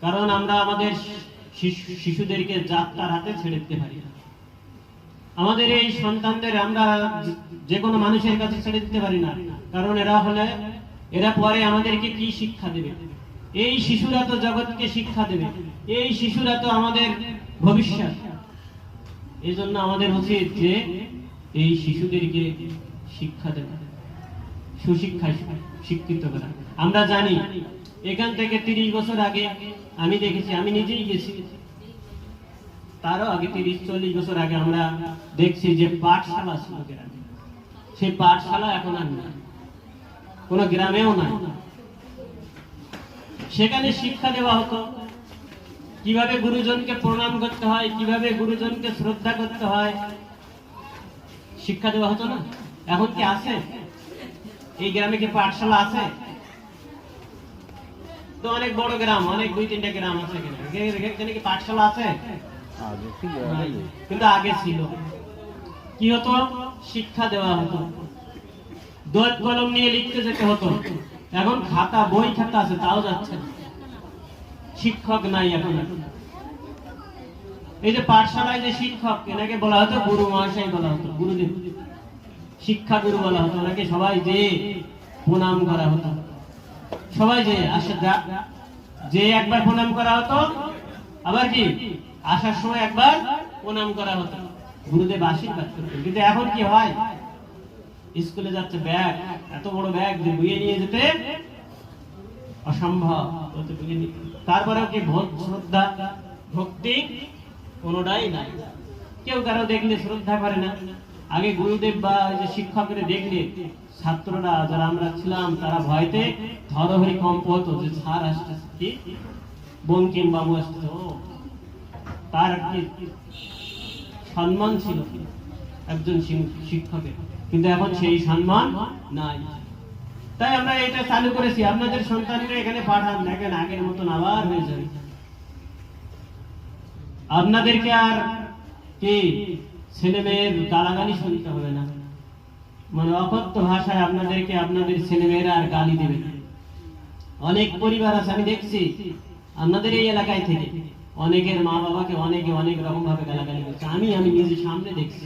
কারণ আমরা আমাদের শিশুদেরকে যাত্রার হাতে ছেড়ে দিতে পারি না। আমাদের এই সন্তানদের আমরা যে- কোনো মানুষের কাছে ছেড়ে দিতে পারি না। কারণ এরা হলে, এরা পরে আমাদেরকে কি শিক্ষা দেবে? এই শিশুরা তো জগৎকে শিক্ষা দেবে। এই শিশুরা তো আমাদের ভবিষ্যৎ। এই জন্য আমাদের উচিত যে এই শিশুদেরকে শিক্ষা দেওয়া, সুশিক্ষায় শিক্ষিত করা। আমরা জানি এখান থেকে তিরিশ বছর আগে আমি দেখেছি, আমি নিজেই গেছি। তারও আগে তিরিশ, চল্লিশ বছর আগে আমরা দেখছি যে পাঠশালা ছিল গ্রামে। সেই পাঠশালা এখন আর নাই। কোনো গ্রামেও নাই। সেখানে শিক্ষা দেওয়া হতো। কীভাবে গুরুজনকে প্রণাম করতে হয়, কীভাবে গুরুজনকে শ্রদ্ধা করতে হয়, শিক্ষা দেওয়া হতো না? এখন কি আছে? এই গ্রামে কি পাঠশালা আছে? তো অনেক বড় গ্রাম অনেক দুই তিনটা গ্রাম আছে এখানে। কি পাঠশালা আছে। কিন্তু আগে ছিল। কি হতো? শিক্ষা দেওয়া হতো। কলম নিয়ে লিখতে যেতে হতো। এখন খাতা বই খাতা আছে তাও যাচ্ছে শিক্ষক নাই এখন। এই যে পাঠশালায় যে শিক্ষক এনাকে বলা হতো গুরু মহাশয় বলা হতো গুরুদেব। শিক্ষা গুরু বলা হতো। ওনাকে সবাই যে প্রণাম করা হতো। সবাই যে আসে যা- একবার প্রণাম করা হতো, আবার কি? আসার সময় একবার প্রণাম করা হতো। গুরুদেব আশীর্বাদ করতেন। কিন্তু এখন কি হয়? স্কুলে যাচ্ছে ব্যাগ, এত বড় ব্যাগ যে বইয়ে নিয়ে যেতে অসম্ভব। তারপরেও কি শ্রদ্ধা, ভক্তি কোনোটাই নাই। কেউ কারও দেখলে শ্রদ্ধা করে না। আগে গুরুদেব বা যে শিক্ষকের দেখলে, ছাত্ররা যারা আমরা ছিলাম, তারা ভয়তে ধরহরি কম্প হতো যে স্যার আসতেছে কি? বঙ্কিম বাবু আসতেছে তার কি সম্মান ছিল? একজন শিক্ষকের। কিন্তু এখন সেই সম্মান নাই। তাই আমরা এটা চালু করেছি। আপনাদের সন্তানকে এখানে পাঠান, দেখেন আগের মতন আবার হয়ে যাবে। আপনাদেরকে আর কি ছেলে মেয়ের গালাগালি শুনতে হবে না। মানে অকথ্য ভাষায় আপনাদেরকে আপনাদের ছেলে মেয়েরা আর গালি দেবে অনেক পরিবার আছে, আমি দেখছি, আপনাদের এই এলাকায় থেকে অনেকের মা বাবাকে অনেকে অনেক রকম ভাবে গালাগালি করছে। আমি আমি নিজে সামনে দেখছি,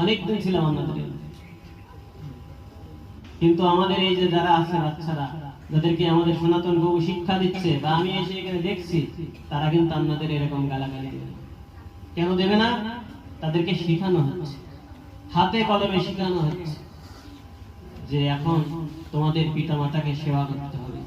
অনেক দিন ছিলাম আপনাদের কিন্তু আমাদের এই যে যারা আছে বাচ্চারা, যাদেরকে আমাদের সনাতন বাবু শিক্ষা দিচ্ছে বা আমি এসে এখানে দেখছি, তারা কিন্তু আপনাদের এরকম গালাগালি দেবে কেন দেবে না? তাদেরকে শেখানো হচ্ছে। হাতে কলমে শেখানো হচ্ছে যে এখন তোমাদের পিতা মাতাকে সেবা করতে হবে।